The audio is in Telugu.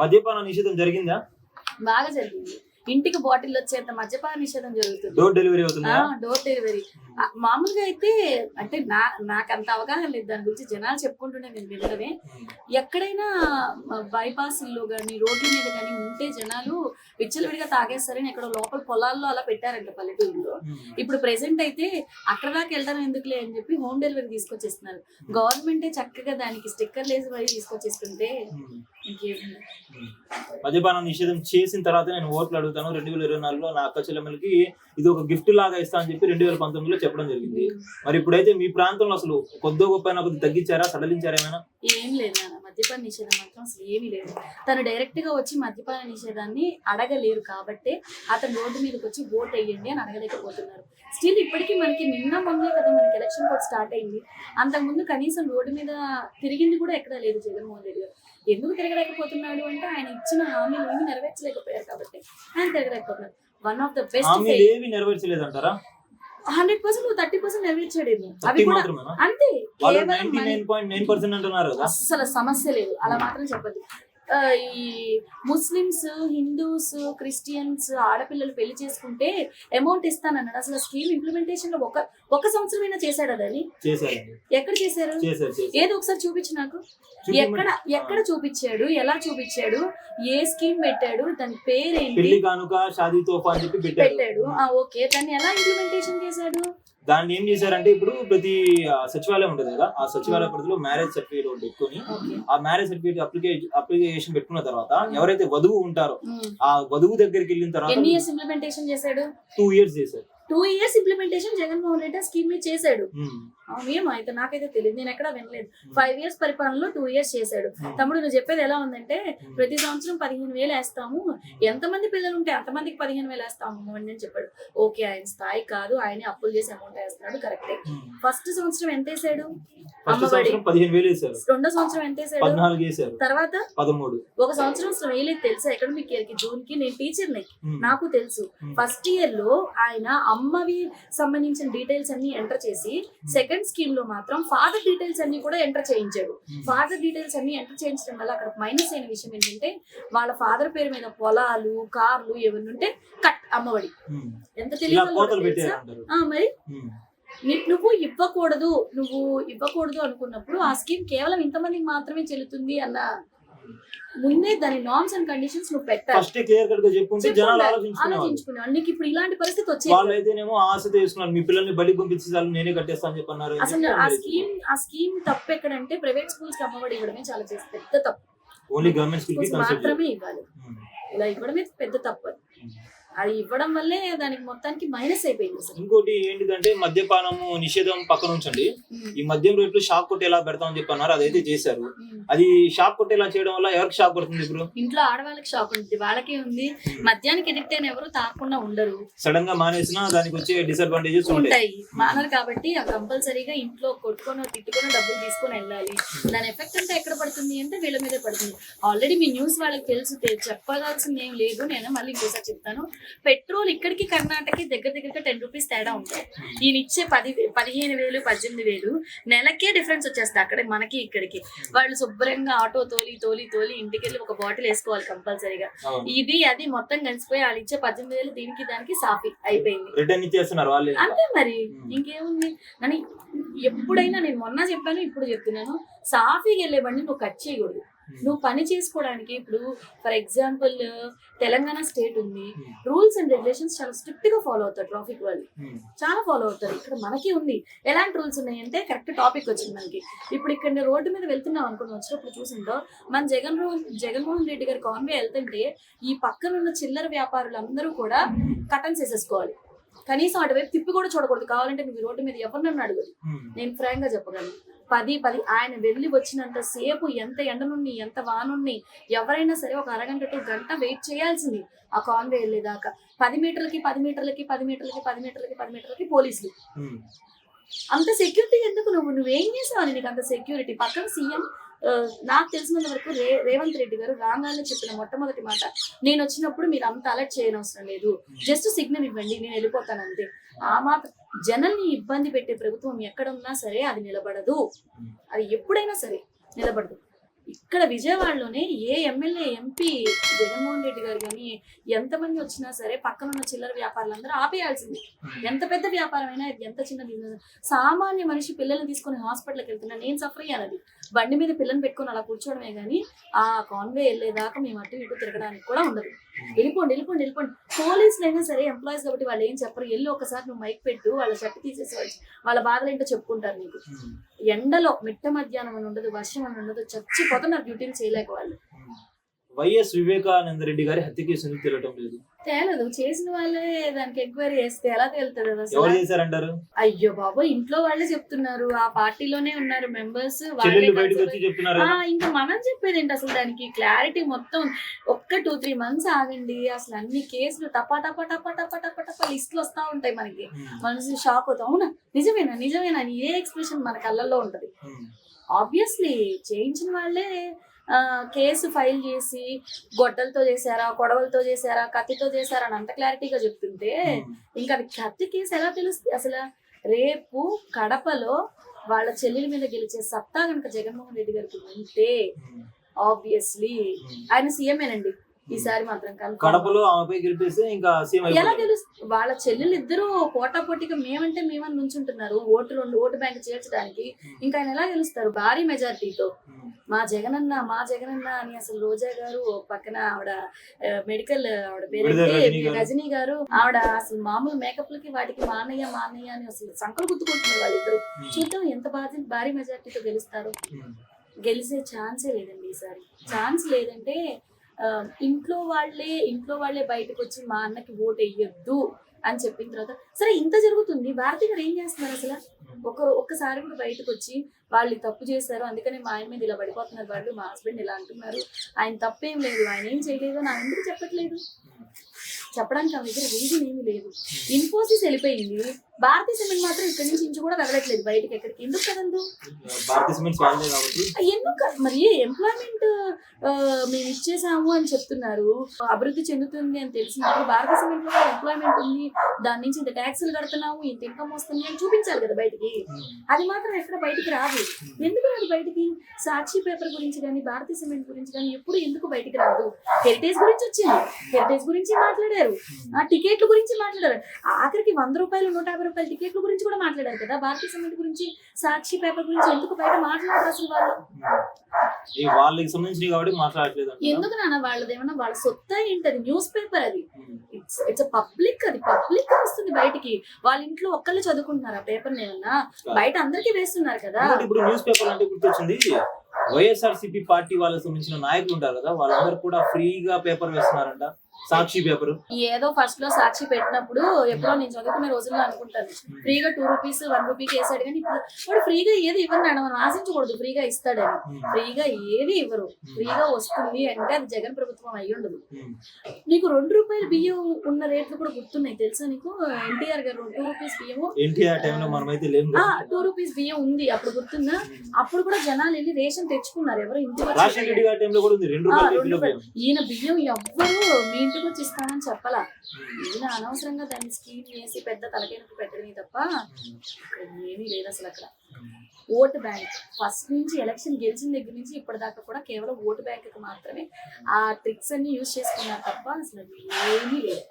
మద్యపాన నిషేధం జరిగిందా? బాగా జరిగింది. ఇంటికి బాటిల్ వచ్చేంత మద్యపాన నిషేధం జరుగుతుంది. డోర్ డెలివరీ అవుతుందా? Door delivery. మామూలుగా అయితే అంటే నా నాకు అంత అవగాహన లేదు. దాని గురించి జనాలు చెప్పుకుంటుండే నేను వినడమే. ఎక్కడైనా బైపాస్లో కానీ రోడ్ల మీద కానీ ఉంటే జనాలు విచ్చలవిడిగా తాగేస్తారని ఎక్కడో లోపల పొలాల్లో అలా పెట్టారంట పల్లెటూరులో. ఇప్పుడు ప్రెసెంట్ అయితే అక్కడ దాకా వెళ్ళడం ఎందుకులే అని చెప్పి హోమ్ డెలివరీ తీసుకొచ్చేస్తున్నారు. గవర్నమెంటే చక్కగా దానికి స్టిక్కర్ లేసి మరీ తీసుకొచ్చేస్తుంటే ఇంకేముంది మద్యపానం నిషేధం చేసిన తర్వాత నేను ఓట్లు అడుగుతాను. రెండు వేల ఇరవై నాలుగులో నా అక్క చెల్లెమ్మలకి ఇది ఒక గిఫ్ట్ లాగా ఇస్తా అని చెప్పి రెండు వేల పంతొమ్మిదిలో చెప్పడం జరిగింది. మరి ఇప్పుడైతే మీ ప్రాంతంలో అసలు కొద్ది గొప్ప కొద్ది తగ్గించారా? సడలించారా ఏమైనా? ఏం లేదు మద్యపాన నిషేధం మాత్రం అసలు ఏమీ లేదు. తను డైరెక్ట్గా వచ్చి మద్యపాన నిషేధాన్ని అడగలేరు కాబట్టి అతను రోడ్డు మీదకి వచ్చి ఓట్ వేయండి అని అడగలేకపోతున్నారు. స్టిల్ ఇప్పటికీ మనకి నిన్న మొన్నే కదా మనకి ఎలక్షన్ కోడ్ స్టార్ట్ అయింది. అంతకుముందు కనీసం రోడ్డు మీద తిరిగింది కూడా ఎక్కడా లేదు జగన్మోహన్ రెడ్డి గారు. ఎందుకు తిరగలేకపోతున్నాడు అంటే ఆయన ఇచ్చిన హామీలు ఏమీ నెరవేర్చలేకపోయారు కాబట్టి. ఆయన తిరగలేకపోతున్నారు. వన్ ఆఫ్ ద బెస్ట్ నెరవేర్చలేదంటారా? హండ్రెడ్ పర్సెంట్ నువ్వు థర్టీ పర్సెంట్ నెరవేర్చాడేమో అవి కూడా అంతే. కేవలం అస్సలు సమస్య లేదు. అలా మాత్రం చెప్పదు ఈ ముస్లిమ్స్ హిందూస్ క్రిస్టియన్స్ ఆడపిల్లలు పెళ్ళి చేసుకుంటే అమౌంట్ ఇస్తానన్నాడు. అసలు స్కీమ్ ఇంప్లిమెంటేషన్లో ఒక ఒక సంవత్సరమైనా చేశాడు అదని ఎక్కడ చేశారు? ఏదో ఒకసారి చూపించు నాకు. ఎక్కడ ఎక్కడ చూపించాడు? ఎలా చూపించాడు? ఏ స్కీమ్ పెట్టాడు? దాని పేరేంటి? పెట్టాడు. ఆ ఓకే. దాన్ని ఎలా ఇంప్లిమెంటేషన్ చేశాడు? దాన్ని ఏం చేశారంటే ఇప్పుడు ప్రతి సచివాలయం ఉంటుంది కదా ఆ సచివాలయ పరిధిలో మ్యారేజ్ సర్టిఫికేట్ ఒకటి పెట్టుకొని ఆ మ్యారేజ్ సర్టిఫికేట్ అప్లికేషన్ అప్లికేషన్ పెట్టుకున్న తర్వాత ఎవరైతే వధువు ఉంటారో ఉమ్. ఆ వధువు దగ్గరికి వెళ్ళిన తర్వాత టూ ఇయర్స్ చేశారు two years implementation Jaganmohan Reddy scheme మీద చేశాడు. ఉమ్. అవునేమో అయితే నాకైతే తెలియదు నేను ఎక్కడా వినలేదు. ఫైవ్ ఇయర్స్ పరిపాలనలో టూ ఇయర్స్ చేశాడు. తమ్ముడు నువ్వు చెప్పేది ఎలా ఉందంటే ప్రతి సంవత్సరం పదిహేను వేలు వేస్తాము. ఎంతమంది పిల్లలు ఉంటే అంతమందికి పదిహేను వేలు వేస్తాము అని చెప్పాడు. ఓకే ఆయన స్థాయి కాదు ఆయన అప్పులు చేసి అమౌంట్ వేస్తున్నాడు కరెక్టే. ఫస్ట్ సంవత్సరం ఎంత వేసాడు? అమ్మఒడి. రెండో సంవత్సరం ఎంత వేసాడు? తర్వాత? పదమూడు. ఒక సంవత్సరం అసలు వేయలేదు తెలుసా? అకాడమిక్ ఇయర్కి జూన్కి నేను టీచర్ని. నాకు తెలుసు. ఫస్ట్ ఇయర్లో ఆయన అమ్మవి సంబంధించిన డీటెయిల్స్ అన్ని ఎంటర్ చేసి సెకండ్ స్కీమ్లో మాత్రం ఫాదర్ డీటెయిల్స్ అన్ని కూడా ఎంటర్ చేయించాడు. ఫాదర్ డీటెయిల్స్ అన్ని ఎంటర్ చేయించడం వల్ల అక్కడ మైనస్ అయిన విషయం ఏంటంటే వాళ్ళ ఫాదర్ పేరు మీద పొలాలు కార్లు ఏమన్నా ఉంటే కట్ అమ్మఒడి ఉమ్. ఎంత తెలియదు మరి. ని- నువ్వు ఇవ్వకూడదు నువ్వు ఇవ్వకూడదు అనుకున్నప్పుడు ఆ స్కీమ్ కేవలం ఇంతమందికి మాత్రమే చెల్లుతుంది అన్న ముందే దాని నామ్స్ అండ్ కండిషన్స్ నువ్వు పెట్టాలి. ఫస్ట్ క్లియర్ కట్గా చెప్పుకుంటే జనాలు ఆలోచించుకున్నావు నీకు ఇప్పుడు ఇలాంటి పరిస్థితి వచ్చేది. వాళ్ళు అయితేనేమో ఆశతో వేసుకున్నారు మీ పిల్లల్ని బడికి పంపించి నేనే కట్టేస్తా అని చెప్పన్నారు అసలు ఆ స్కీమ్ ఆ స్కీమ్ తప్పు ఎక్కడంటే ప్రైవేట్ స్కూల్స్కి అమ్మఒడి ఇవ్వడమే చాలా పెద్ద తప్పు. ఓన్లీ గవర్నమెంట్ స్కూల్స్ మాత్రమే ఇవ్వాలి. ఇలా ఇవ్వడమే పెద్ద తప్పు అది. ఇవ్వడం వల్లే దానికి మొత్తానికి మైనస్ అయిపోయింది అసలు. ఇంకోటి ఏంటిదంటే మద్యపానము నిషేధం పక్కన ఉంచండి. ఈ మద్యం రేట్లు షాక్ కొట్టేలా పెడతామని చెప్పి అన్నారు అదైతే చేశారు. అది షాక్ కొట్టేలా చేయడం వల్ల ఎవరికి షాక్ కొడుతుంది ఇప్పుడు? ఇంట్లో ఆడవాళ్ళకి షాప్ ఉంటుంది వాళ్ళకే ఉంది. మద్యానికి ఎడిక్ట్ అయిన ఎవరు తాకుండా ఉండరు. సడన్గా మానేసినా దానికి వచ్చే డిసడ్వాంటేజెస్ ఉంటాయి. మానరు కాబట్టి ఆ కంపల్సరీగా ఇంట్లో కొట్టుకొని తిట్టుకొని డబ్బులు తీసుకొని వెళ్ళాలి. దాని ఎఫెక్ట్ అంతా ఎక్కడ పడుతుంది అంటే వీళ్ళ మీద పడుతుంది. ఆల్రెడీ మీ న్యూస్ వాళ్ళకి తెలుసు చెప్పగాల్సింది ఏం లేదు. నేను మళ్ళీ ఇంకోసారి చెప్తాను. పెట్రోల్ ఇక్కడికి కర్ణాటకకి దగ్గర దగ్గరగా టెన్ రూపీస్ తేడా ఉంటాయి. ఈయన ఇచ్చే పది పదిహేను వేలు పద్దెనిమిది వేలు నెలకే డిఫరెన్స్ వచ్చేస్తాయి అక్కడ మనకి ఇక్కడికి. వాళ్ళు శుభ్రంగా ఆటో తోలి తోలి తోలి ఇంటికి వెళ్ళి ఒక బాటిల్ వేసుకోవాలి కంపల్సరీగా. ఇది అది మొత్తం కలిసిపోయి వాళ్ళు ఇచ్చే పద్దెనిమిది వేలు దీనికి దానికి సాఫీ అయిపోయింది. రిటర్న్ ఇచ్చేస్తున్నారు వాళ్ళే అంతే మరి. ఇంకేముంది? అని ఎప్పుడైనా నేను మొన్న చెప్పాను ఇప్పుడు చెప్తున్నాను. సాఫీగా వెళ్ళే బండి నువ్వు కట్ చేయకూడదు. నువ్వు పని చేసుకోవడానికి ఇప్పుడు ఫర్ ఎగ్జాంపుల్ తెలంగాణ స్టేట్ ఉంది. Hmm. రూల్స్ అండ్ రెగ్యులేషన్స్ చాలా స్ట్రిక్ట్గా ఫాలో అవుతారు ట్రాఫిక్ వాళ్ళు. ఉమ్. చాలా ఫాలో అవుతారు. ఇక్కడ మనకి ఉంది. ఎలాంటి రూల్స్ ఉన్నాయంటే కరెక్ట్ టాపిక్ వచ్చింది మనకి. ఇప్పుడు ఇక్కడ రోడ్డు మీద వెళ్తున్నాం అనుకుని వచ్చినప్పుడు చూసిందో మన జగన్ జగన్మోహన్ రెడ్డి గారి కాన్వే వెళ్తుంటే ఈ పక్కన ఉన్న చిల్లర వ్యాపారులు అందరూ కూడా కటన్స్ వేసేసుకోవాలి కనీసం అటువైపు తిప్పి కూడా చూడకూడదు. కావాలంటే నువ్వు ఈ రోడ్డు మీద ఎవరినన్ను అడగదు. నేను ఫ్రాంక్గా చెప్పగలను. పది పది ఆయన వెళ్ళి వచ్చినంత సేపు ఎంత ఎండనుండి ఎంత వానుండి ఎవరైనా సరే ఒక అరగంట టు గంట వెయిట్ చేయాల్సింది. ఆ కాన్వే వెళ్ళేదాకా. పది మీటర్లకి పది మీటర్లకి పది మీటర్లకి పది మీటర్లకి పది మీటర్లకి పోలీసులు. అంత సెక్యూరిటీ ఎందుకు నువ్వు? నువ్వేం చేసావు నీకు అంత సెక్యూరిటీ? పక్కన సీఎం నాకు తెలిసినంత వరకు రే రేవంత్ రెడ్డి గారు రాగానే చెప్పిన మొట్టమొదటి మాట నేను వచ్చినప్పుడు మీరు అంత అలర్ట్ చేయనవసరం లేదు. జస్ట్ సిగ్నల్ ఇవ్వండి నేను వెళ్ళిపోతాను అంతే. ఆ మాత్రం జనాల్ని ఇబ్బంది పెట్టే ప్రభుత్వం ఎక్కడ ఉన్నా సరే అది నిలబడదు. అది ఎప్పుడైనా సరే నిలబడదు. ఇక్కడ విజయవాడలోనే ఏ ఎమ్మెల్యే ఎంపీ జగన్మోహన్ రెడ్డి గారు కానీ ఎంతమంది వచ్చినా సరే పక్కన ఉన్న చిల్లర వ్యాపారులందరూ ఆపేయాల్సింది. ఎంత పెద్ద వ్యాపారం అయినా ఎంత చిన్న బిజినెస్ సామాన్య మనిషి పిల్లల్ని తీసుకొని హాస్పిటల్కి వెళ్తున్నా నేను సఫర్ అయ్యాను బండి మీద పిల్లల్ని పెట్టుకొని అలా కూర్చోవడమే కానీ ఆ కాన్వే వెళ్ళేదాకా మేము అటు ఇటు తిరగడానికి కూడా ఉండదు. వెళ్ళిపోండి వెళ్ళిపోండి వెళ్ళిపోండి. పోలీసులు అయినా సరే ఎంప్లాయీస్ కాబట్టి వాళ్ళు ఏం చెప్పరు. వెళ్ళి ఒకసారి నువ్వు మైక్ పెట్టు వాళ్ళ షర్ట్ తీసేసి వాళ్ళు- బాధలు ఏంటో చెప్పుకుంటారు నీకు. ఎండలో మిట్ట మధ్యాహ్నం అని ఉండదు వర్షం అని ఉండదు చచ్చిపోతున్నారు డ్యూటీలు చేయలేక వాళ్ళు వైఎస్ వివేకానంద రెడ్డి గారి హత్య కేసు ఎందుకు తెలియటం లేదు? తేలదు చేసిన వాళ్ళే దానికి ఎంక్వైరీ చేస్తే ఎలా తేలుతుంది ఎవరు అసలు చేశారంటారు? అయ్యో బాబు ఇంట్లో వాళ్ళే చెప్తున్నారు. ఆ పార్టీలోనే ఉన్నారు మెంబర్స్ చెల్లెళ్ళు బయటకు వచ్చి చెప్తున్నారు ఆ కదా. ఇంకా మనం చెప్పేది ఏంటి అసలు దానికి? క్లారిటీ మొత్తం ఒక్క టూ త్రీ మంత్స్ ఆగండి. అసలు అన్ని కేసులు టపా టపా టపా టపా టపా టపా లిస్టులు వస్తా ఉంటాయి మనకి. ఉమ్, మనసు షాక్ అవుతాం. అవునా? నిజమేనా? నిజమేనా? అని ఏ ఎక్స్ప్రెషన్ మన కళ్ళల్లో ఉంటది. ఉమ్, ఆబ్వియస్లీ చేయించిన వాళ్ళే కేసు ఫైల్ చేసి గొడ్డలతో చేశారా కొడవలతో చేశారా కత్తితో చేశారా అని అంత క్లారిటీగా చెప్తుంటే ఉమ్. ఇంకా అది కత్తి కేసు ఎలా తెలుస్తుంది అసలు రేపు కడపలో వాళ్ళ చెల్లెల మీద గెలిచే సత్తా కనుక జగన్మోహన్ రెడ్డి గారికి ఉంటే ఆబ్వియస్లీ ఉమ్. ఆయన సీఎమేనండి ఈసారి మాత్రం కడపలో ఆమెపై ఇంకా సీఎం ఎలా. తెలుసు వాళ్ళ చెల్లెలు ఇద్దరు పోటా పోటీగా మేమంటే మేమని నుంచుంటున్నారు. ఓటు రెండు ఓటు బ్యాంక్ చేర్చడానికి. ఇంకా ఆయన ఎలా గెలుస్తారు? భారీ మెజారిటీతో. మా జగనన్న మా జగనన్న అని అసలు రోజా గారు పక్కన ఆవిడ మెడికల్ ఆవిడ పేరేంటి గారు. రజనీ గారు. ఆవిడ అసలు మామూలు మేకప్లకి వాటికి మానయ్య మానయ్య అని అసలు సంకలు గుర్తుకుంటున్నారు వాళ్ళిద్దరు. చూద్దాం ఎంత భారీ భారీ మెజారిటీతో గెలుస్తారు. గెలిచే ఛాన్సే లేదండి ఈసారి. ఛాన్స్ లేదంటే ఇంట్లో వాళ్ళే ఇంట్లో వాళ్ళే బయటకు వచ్చి మా అన్నకి ఓటు వేయొద్దు అని చెప్పిన తర్వాత సరే ఇంత జరుగుతుంది భారతి గారు ఏం చేస్తున్నారు అసలు? ఒక ఒక్కసారి కూడా బయటకు వచ్చి వాళ్ళు తప్పు చేశారు అందుకని మా ఆయన మీద ఇలా పడిపోతున్నారు వాళ్ళు మా హస్బెండ్ ఇలా అంటున్నారు. ఆయన తప్పేం లేదు ఆయన ఏం చేయలేదు నా ఎందుకు చెప్పట్లేదు? చెప్పడానికి ఆ దగ్గర రీజన్ ఏమీ లేదు. ఇన్ఫోసిస్ వెళ్ళిపోయింది. భారతీ సిమెంట్ మాత్రం ఇక్కడి నుంచి ఇంచు కూడా కదలట్లేదు బయటకి ఎక్కడికి. ఎందుకు భారతీయ కాబట్టి. ఎందుకు? మరి ఎంప్లాయ్మెంట్ మేము ఇచ్చేసాము అని చెప్తున్నారు. అభివృద్ధి చెందుతుంది అని తెలిసినప్పుడు భారత సిమెంట్లో ఎంప్లాయ్మెంట్ ఉంది. దాని నుంచి ఇంత ట్యాక్సులు కడుతున్నాము ఇంత ఇన్కమ్ వస్తుంది అని చూపించాలి కదా బయటికి. ఉమ్, అది మాత్రం ఎక్కడ బయటికి రాదు. ఎందుకు రాదు బయటికి? సాక్షి పేపర్ గురించి కానీ భారతీయ సిమెంట్ గురించి కానీ ఎప్పుడు ఎందుకు బయటికి రాదు? హెరిటేజ్ గురించి వచ్చింది. హెరిటేజ్ గురించి మాట్లాడారు. ఆ టికెట్ల గురించి మాట్లాడారు. ఆఖరికి వంద రూపాయలు నూట యాభై రూపాయల టికెట్ల గురించి కూడా మాట్లాడారు కదా? భారతీయ సిమెంట్ గురించి సాక్షి పేపర్ గురించి ఎందుకు బయట మాట్లాడారు అసలు వాళ్ళు వాళ్ళకి సంబంధించినవి కాబట్టి. ఎందుకు నాన్న వాళ్ళది ఏమన్నా వాళ్ళ సొత్తా ఏంటది? న్యూస్ పేపర్ అది ఇట్స్ ఇట్స్ పబ్లిక్ అది. పబ్లిక్ వస్తుంది బయటికి. వాళ్ళ ఇంట్లో ఒక్కళ్ళే చదువుకుంటున్నారు? ఆ పేపర్ ఏమన్నా బయట అందరికీ వేస్తున్నారు కదా. ఇప్పుడు న్యూస్ పేపర్ అంటే గుర్తొచ్చింది వైఎస్ఆర్సీపీ పార్టీ వాళ్ళకి సంబంధించిన నాయకులు ఉంటారు కదా వాళ్ళందరూ కూడా ఫ్రీగా పేపర్ వేస్తున్నారంట. సాక్షి పేపర్. ఏదో ఫస్ట్లో సాక్షి పెట్టినప్పుడు ఎప్పుడో నేను చదువుకునే రోజుల్లో అనుకుంటాను. ఫ్రీగా టూ రూపీస్ వన్ రూపీకి వేసాడు కానీ ఇప్పుడు వాడు ఫ్రీగా ఏది ఇవ్వను మేడం మనం ఆశించకూడదు ఫ్రీగా ఇస్తాడని. ఫ్రీగా ఏది ఇవ్వరు. ఫ్రీగా వస్తుంది అంటే అది జగన్ ప్రభుత్వం అయి ఉండదు. నీకు రెండు రూపాయల బియ్యం ఉన్న రేట్లు కూడా గుర్తున్నాయి తెలుసా నీకు? ఎన్టీఆర్ గారు టూ రూపీస్ బియ్యము ఎన్టీఆర్ టైంలో మనమైతే లేము కదా. టూ రూపీస్ బియ్యం ఉంది అప్పుడు గుర్తుందా? అప్పుడు కూడా జనాలు వెళ్ళి రేషన్ తెచ్చుకున్నారు ఎవరు. బియ్యం. ఈయన బియ్యం ఎవ్వరు మీ ఇంటికి వచ్చి ఇస్తానని చెప్పలా. ఈయన అనవసరంగా దాన్ని స్కీమ్ చేసి పెద్ద తలకేనకు పెట్టడమే తప్ప ఇక్కడ ఏమీ లేదు అసలు అక్కడ. Vote bank. ఫస్ట్ నుంచి ఎలక్షన్ గెలిచిన దగ్గర నుంచి ఇప్పటిదాకా కూడా కేవలం ఓటు బ్యాంకుకి మాత్రమే ఆ ట్రిక్స్ అన్ని యూజ్ చేసుకున్నారు తప్ప అసలు ఏమీ లేదు.